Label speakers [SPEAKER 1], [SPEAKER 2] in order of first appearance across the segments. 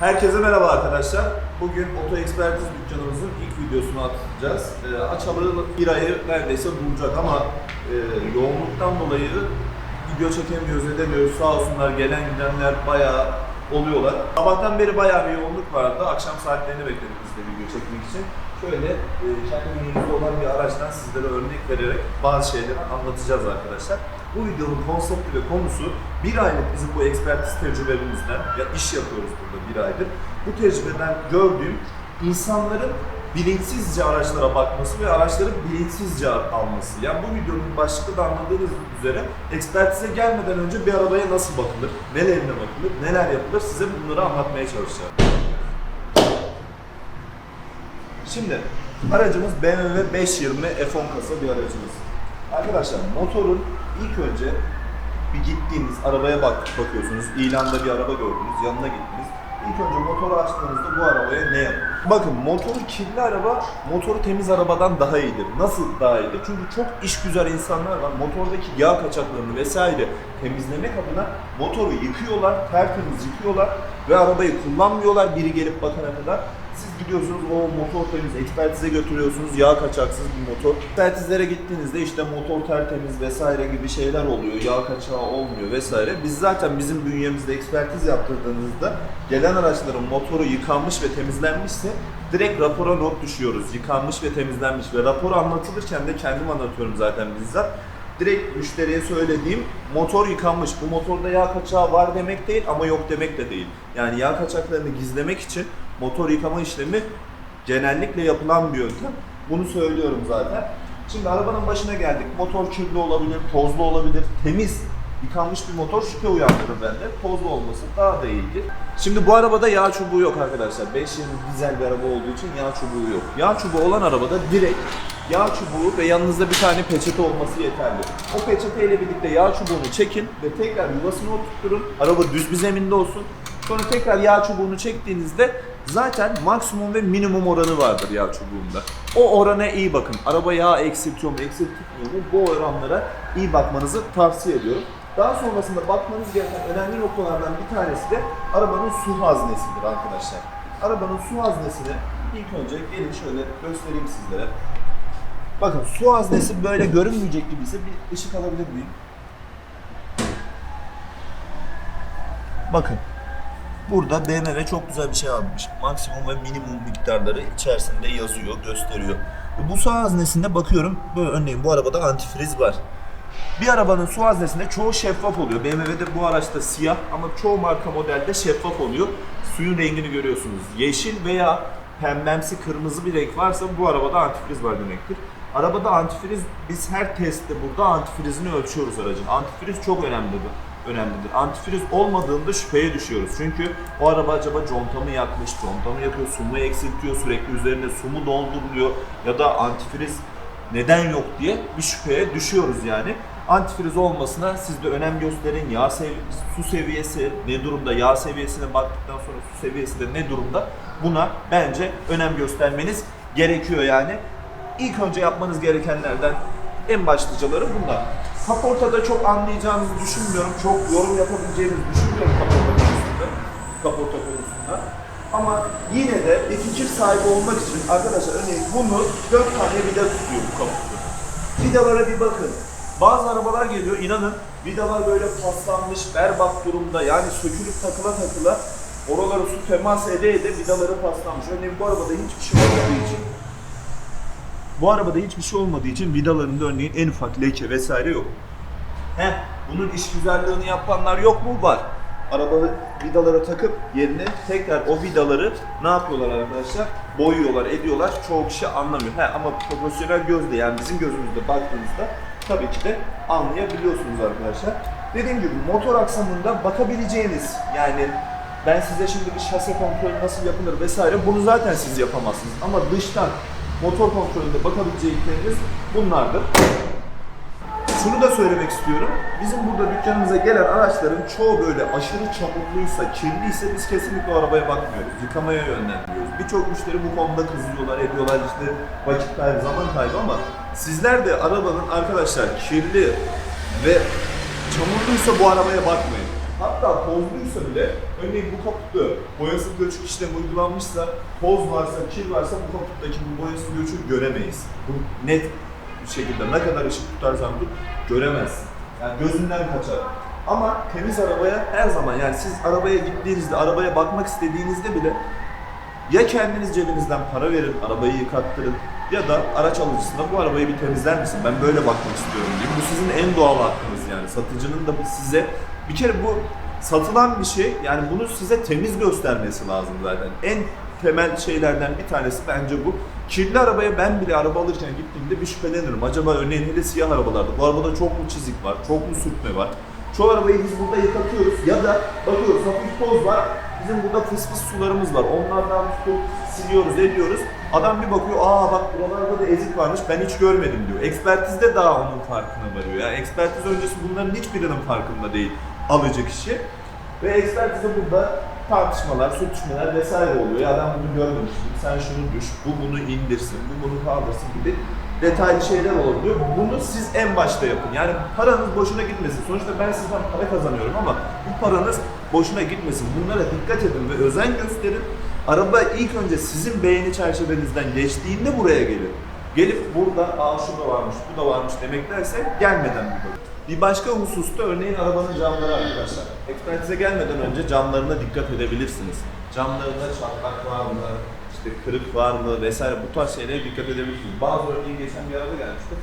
[SPEAKER 1] Herkese merhaba arkadaşlar. Bugün Oto Ekspertiz dükkanımızın ilk videosunu atacağız. Ee, açalı bir ayı neredeyse bulacak ama e, yoğunluktan dolayı video çekemiyoruz, edemiyoruz. Sağ olsunlar gelen gidenler bayağı oluyorlar. Sabahtan beri bayağı bir yoğunluk vardı. Akşam saatlerini bekledik biz de video çekmek için. Şöyle e, kendi olan bir araçtan sizlere örnek vererek bazı şeyleri anlatacağız arkadaşlar. Bu videonun konsepti ve konusu bir aylık bizim bu ekspertiz tecrübemizden, ya iş yapıyoruz burada bir aydır. Bu tecrübeden gördüğüm insanların bilinçsizce araçlara bakması ve araçları bilinçsizce alması. Yani bu videonun başlıkta da anladığınız üzere ekspertize gelmeden önce bir arabaya nasıl bakılır, nelerine bakılır, neler yapılır size bunları anlatmaya çalışacağım. Şimdi aracımız BMW 520 F10 kasa bir aracımız. Arkadaşlar motorun ilk önce bir gittiğiniz arabaya bak bakıyorsunuz. İlanda bir araba gördünüz, yanına gittiniz. İlk önce motoru açtığınızda bu arabaya ne yapın? Bakın motoru kirli araba, motoru temiz arabadan daha iyidir. Nasıl daha iyidir? Çünkü çok iş güzel insanlar var. Motordaki yağ kaçaklarını vesaire temizlemek adına motoru yıkıyorlar, tertemiz yıkıyorlar ve arabayı kullanmıyorlar biri gelip bakana kadar. Siz gidiyorsunuz o motor temiz, ekspertize götürüyorsunuz yağ kaçaksız bir motor. Ekspertizlere gittiğinizde işte motor tertemiz vesaire gibi şeyler oluyor, yağ kaçağı olmuyor vesaire. Biz zaten bizim bünyemizde ekspertiz yaptırdığınızda gelen araçların motoru yıkanmış ve temizlenmişse direkt rapora not düşüyoruz. Yıkanmış ve temizlenmiş ve rapor anlatılırken de kendim anlatıyorum zaten bizzat direkt müşteriye söylediğim motor yıkanmış. Bu motorda yağ kaçağı var demek değil ama yok demek de değil. Yani yağ kaçaklarını gizlemek için motor yıkama işlemi genellikle yapılan bir yöntem. Bunu söylüyorum zaten. Şimdi arabanın başına geldik. Motor kirli olabilir, tozlu olabilir, temiz yıkanmış bir motor şüphe uyandırır bende. Tozlu olması daha da iyidir. Şimdi bu arabada yağ çubuğu yok arkadaşlar. 5 yeni dizel bir araba olduğu için yağ çubuğu yok. Yağ çubuğu olan arabada direkt yağ çubuğu ve yanınızda bir tane peçete olması yeterli. O peçeteyle birlikte yağ çubuğunu çekin ve tekrar yuvasına oturtturun. Araba düz bir zeminde olsun. Sonra tekrar yağ çubuğunu çektiğinizde zaten maksimum ve minimum oranı vardır yağ çubuğunda. O orana iyi bakın. Araba yağ eksiltiyor mu, eksiltmiyor mu? Bu oranlara iyi bakmanızı tavsiye ediyorum. Daha sonrasında bakmanız gereken önemli noktalardan bir tanesi de arabanın su haznesidir arkadaşlar. Arabanın su haznesini ilk önce gelin şöyle göstereyim sizlere. Bakın su haznesi böyle görünmeyecek gibiyse bir ışık alabilir miyim? Bakın. Burada BMW çok güzel bir şey almış. Maksimum ve minimum miktarları içerisinde yazıyor, gösteriyor. Bu su haznesinde bakıyorum, böyle örneğin bu arabada antifriz var. Bir arabanın su haznesinde çoğu şeffaf oluyor. BMW'de bu araçta siyah ama çoğu marka modelde şeffaf oluyor. Suyun rengini görüyorsunuz. Yeşil veya pembemsi kırmızı bir renk varsa bu arabada antifriz var demektir. Arabada antifriz, biz her testte burada antifrizini ölçüyoruz aracın. Antifriz çok önemlidir. Önemlidir. Antifriz olmadığında şüpheye düşüyoruz. Çünkü o araba acaba conta mı yakmış, conta mı yakıyor, su mu eksiltiyor, sürekli üzerine su mu dolduruluyor ya da antifriz neden yok diye bir şüpheye düşüyoruz yani. Antifriz olmasına siz de önem gösterin. Yağ sev su seviyesi ne durumda? Yağ seviyesine baktıktan sonra su seviyesi de ne durumda? Buna bence önem göstermeniz gerekiyor yani. İlk önce yapmanız gerekenlerden en başlıcaları bunlar. Kaportada çok anlayacağınızı düşünmüyorum. Çok yorum yapabileceğinizi düşünmüyorum kaporta konusunda. Kaporta konusunda. Ama yine de bir fikir sahibi olmak için arkadaşlar örneğin bunu 4 tane vida tutuyor bu kaporta. Vidalara bir bakın. Bazı arabalar geliyor inanın vidalar böyle paslanmış, berbat durumda yani sökülüp takıla takıla oralara su temas ede ede vidaları paslanmış. Örneğin bu arabada hiçbir şey olmadığı bu arabada hiçbir şey olmadığı için vidalarında örneğin en ufak leke vesaire yok. Heh, bunun iş güzelliğini yapanlar yok mu? Var. Araba vidalara takıp yerine tekrar o vidaları ne yapıyorlar arkadaşlar? Boyuyorlar, ediyorlar. Çoğu kişi anlamıyor. He, ama profesyonel gözle yani bizim gözümüzde baktığınızda tabii ki de anlayabiliyorsunuz arkadaşlar. Dediğim gibi motor aksamında bakabileceğiniz yani ben size şimdi bir şase kontrolü nasıl yapılır vesaire bunu zaten siz yapamazsınız. Ama dıştan motor kontrolünde bakabilecekleriniz bunlardır. Şunu da söylemek istiyorum. Bizim burada dükkanımıza gelen araçların çoğu böyle aşırı çamurluysa, kirliyse biz kesinlikle arabaya bakmıyoruz. Yıkamaya yönlendiriyoruz. Birçok müşteri bu konuda kızıyorlar, ediyorlar işte vakit kaybı, zaman kaybı ama sizler de arabanın arkadaşlar kirli ve çamurluysa bu arabaya bakmayın. Hatta tozluysa bile örneğin bu kaputu boyası göçük işlemi uygulanmışsa toz varsa, kir varsa bu kaputtaki bu boyası göçük göremeyiz. Bu net bir şekilde ne kadar ışık tutarsan tut göremezsin. Yani gözünden kaçar. Ama temiz arabaya her zaman yani siz arabaya gittiğinizde, arabaya bakmak istediğinizde bile ya kendiniz cebinizden para verin, arabayı yıkattırın ya da araç alıcısına bu arabayı bir temizler misin? Ben böyle bakmak istiyorum diyeyim. Bu sizin en doğal hakkınız yani. Satıcının da size bir kere bu satılan bir şey yani bunu size temiz göstermesi lazım zaten. En temel şeylerden bir tanesi bence bu. Kirli arabaya ben bile araba alırken gittiğimde bir şüphelenirim. Acaba örneğin hele siyah arabalarda bu arabada çok mu çizik var, çok mu sürtme var? Çoğu arabayı biz burada yıkatıyoruz ya da bakıyoruz hafif toz var. Bizim burada fıs fıs sularımız var. Onlardan tutup siliyoruz, ediyoruz. Adam bir bakıyor, aa bak buralarda da ezik varmış, ben hiç görmedim diyor. Ekspertizde daha onun farkına varıyor. Yani ekspertiz öncesi bunların hiçbirinin farkında değil alıcı kişi. Ve ekspertize burada tartışmalar, sürtüşmeler vesaire oluyor. Ya ben bunu görmemiştim, sen şunu düş, bu bunu indirsin, bu bunu kaldırsın gibi detaylı şeyler olabiliyor. Bunu siz en başta yapın. Yani paranız boşuna gitmesin. Sonuçta ben sizden para kazanıyorum ama bu paranız boşuna gitmesin. Bunlara dikkat edin ve özen gösterin. Araba ilk önce sizin beğeni çerçevenizden geçtiğinde buraya gelin. Gelip burada aa şu da varmış, bu da varmış demeklerse gelmeden bakın. Bir başka hususta örneğin arabanın camları arkadaşlar. Ekspertize gelmeden önce camlarına dikkat edebilirsiniz. Camlarında çatlak var mı, işte kırık var mı vesaire bu tarz şeylere dikkat edebilirsiniz. Bazı örneğin geçen bir araba gelmişti.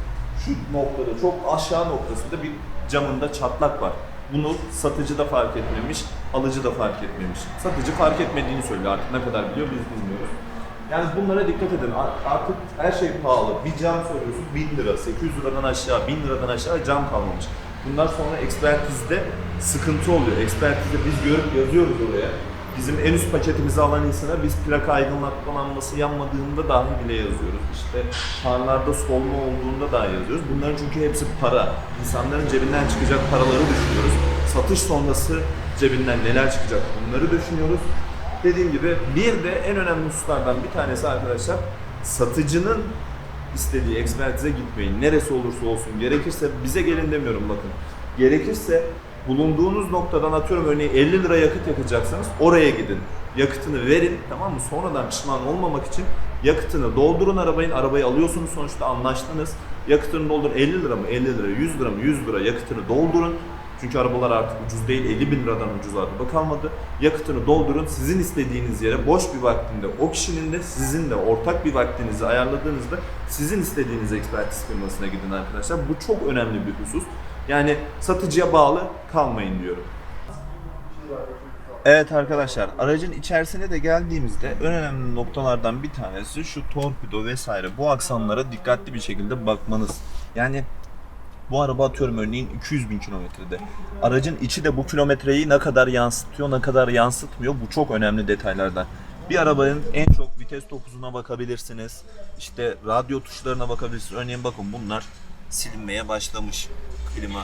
[SPEAKER 1] Şu noktada çok aşağı noktasında bir camında çatlak var. Bunu satıcı da fark etmemiş, alıcı da fark etmemiş. Satıcı fark etmediğini söylüyor artık ne kadar biliyor biz bilmiyoruz. Yani bunlara dikkat edin. Ar- Artık her şey pahalı. Bir cam soruyorsun 1000 lira, 800 liradan aşağı, 1000 liradan aşağı cam kalmamış. Bunlar sonra ekspertizde sıkıntı oluyor. Ekspertizde biz görüp yazıyoruz oraya. Bizim en üst paketimizi alan insana biz plaka aydınlatmalanması yanmadığında dahi bile yazıyoruz. İşte farlarda solma olduğunda dahi yazıyoruz. Bunların çünkü hepsi para. İnsanların cebinden çıkacak paraları düşünüyoruz. Satış sonrası cebinden neler çıkacak bunları düşünüyoruz. Dediğim gibi bir de en önemli hususlardan bir tanesi arkadaşlar satıcının istediği ekspertize gitmeyin. Neresi olursa olsun. Gerekirse bize gelin demiyorum bakın. Gerekirse bulunduğunuz noktadan atıyorum örneğin 50 lira yakıt yakacaksanız oraya gidin. Yakıtını verin tamam mı? Sonradan pişman olmamak için yakıtını doldurun arabayın. Arabayı alıyorsunuz sonuçta anlaştınız. Yakıtını doldur 50 lira mı 50 lira 100 lira mı 100 lira yakıtını doldurun. Çünkü arabalar artık ucuz değil 50 bin liradan ucuz araba kalmadı. Yakıtını doldurun sizin istediğiniz yere boş bir vaktinde o kişinin de sizin de ortak bir vaktinizi ayarladığınızda sizin istediğiniz ekspertiz firmasına gidin arkadaşlar. Bu çok önemli bir husus. Yani satıcıya bağlı kalmayın diyorum. Evet arkadaşlar aracın içerisine de geldiğimizde en önemli noktalardan bir tanesi şu torpido vesaire bu aksamlara dikkatli bir şekilde bakmanız. Yani bu araba atıyorum örneğin 200 bin kilometrede. Aracın içi de bu kilometreyi ne kadar yansıtıyor ne kadar yansıtmıyor bu çok önemli detaylardan. Bir arabanın en çok vites topuzuna bakabilirsiniz. İşte radyo tuşlarına bakabilirsiniz. Örneğin bakın bunlar silinmeye başlamış. Klima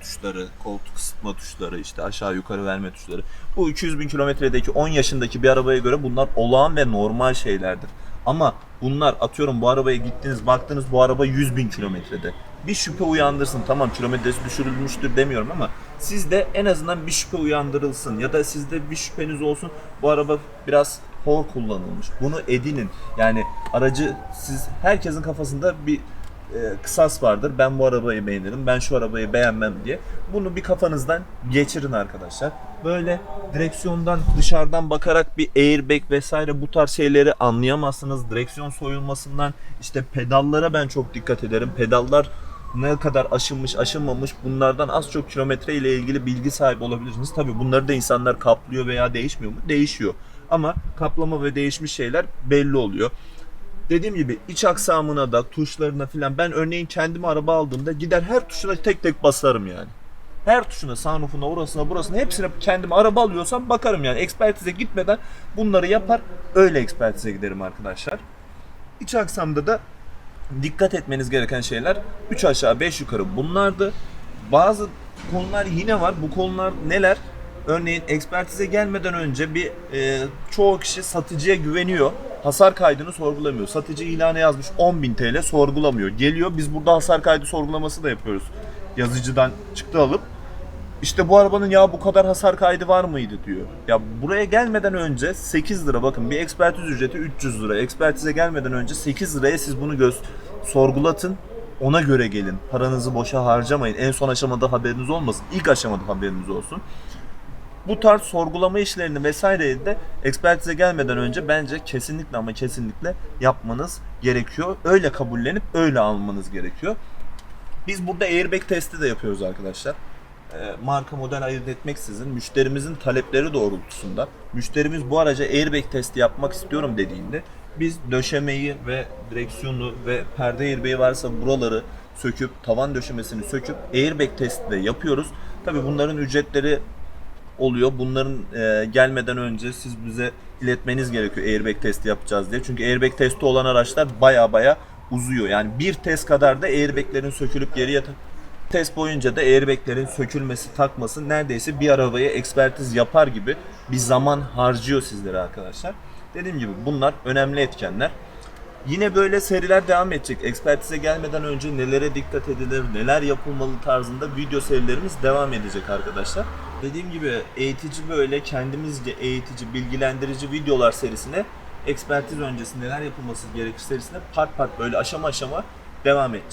[SPEAKER 1] tuşları, koltuk ısıtma tuşları, işte aşağı yukarı verme tuşları. Bu 200 bin kilometredeki 10 yaşındaki bir arabaya göre bunlar olağan ve normal şeylerdir. Ama bunlar atıyorum bu arabaya gittiniz baktınız bu araba 100 bin kilometrede. Bir şüphe uyandırsın tamam kilometresi düşürülmüştür demiyorum ama sizde en azından bir şüphe uyandırılsın ya da sizde bir şüpheniz olsun bu araba biraz hor kullanılmış. Bunu edinin. Yani aracı siz herkesin kafasında bir e, kısas vardır. Ben bu arabayı beğenirim, ben şu arabayı beğenmem diye. Bunu bir kafanızdan geçirin arkadaşlar. Böyle direksiyondan dışarıdan bakarak bir airbag vesaire bu tarz şeyleri anlayamazsınız. Direksiyon soyulmasından işte pedallara ben çok dikkat ederim. Pedallar ne kadar aşınmış aşınmamış bunlardan az çok kilometre ile ilgili bilgi sahibi olabilirsiniz. Tabii bunları da insanlar kaplıyor veya değişmiyor mu? Değişiyor. Ama kaplama ve değişmiş şeyler belli oluyor. Dediğim gibi iç aksamına da tuşlarına filan ben örneğin kendime araba aldığımda gider her tuşuna tek tek basarım yani. Her tuşuna, sunroofuna, orasına, burasına hepsine kendime araba alıyorsam bakarım yani. Ekspertize gitmeden bunları yapar. Öyle ekspertize giderim arkadaşlar. İç aksamda da dikkat etmeniz gereken şeyler 3 aşağı 5 yukarı bunlardı. Bazı konular yine var. Bu konular neler? Örneğin ekspertize gelmeden önce bir e, çoğu kişi satıcıya güveniyor. Hasar kaydını sorgulamıyor. Satıcı ilana yazmış 10.000 TL sorgulamıyor. Geliyor biz burada hasar kaydı sorgulaması da yapıyoruz. Yazıcıdan çıktı alıp İşte bu arabanın ya bu kadar hasar kaydı var mıydı diyor. Ya buraya gelmeden önce 8 lira bakın bir ekspertiz ücreti 300 lira. Ekspertize gelmeden önce 8 liraya siz bunu göz sorgulatın. Ona göre gelin. Paranızı boşa harcamayın. En son aşamada haberiniz olmasın. İlk aşamada haberiniz olsun. Bu tarz sorgulama işlerini vesaireyi de ekspertize gelmeden önce bence kesinlikle ama kesinlikle yapmanız gerekiyor. Öyle kabullenip öyle almanız gerekiyor. Biz burada airbag testi de yapıyoruz arkadaşlar. Ee, marka model ayırt etmeksizin müşterimizin talepleri doğrultusunda müşterimiz bu araca airbag testi yapmak istiyorum dediğinde biz döşemeyi ve direksiyonu ve perde airbag'i varsa buraları söküp tavan döşemesini söküp airbag testi de yapıyoruz. Tabi bunların ücretleri oluyor. Bunların e, gelmeden önce siz bize iletmeniz gerekiyor airbag testi yapacağız diye. Çünkü airbag testi olan araçlar baya baya uzuyor. Yani bir test kadar da airbaglerin sökülüp geriye test boyunca da airbaglerin sökülmesi, takması neredeyse bir arabayı ekspertiz yapar gibi bir zaman harcıyor sizlere arkadaşlar. Dediğim gibi bunlar önemli etkenler. Yine böyle seriler devam edecek. Ekspertize gelmeden önce nelere dikkat edilir, neler yapılmalı tarzında video serilerimiz devam edecek arkadaşlar. Dediğim gibi eğitici böyle kendimizce eğitici, bilgilendirici videolar serisine ekspertiz öncesi neler yapılması gerekir serisine part part böyle aşama aşama devam edeceğiz.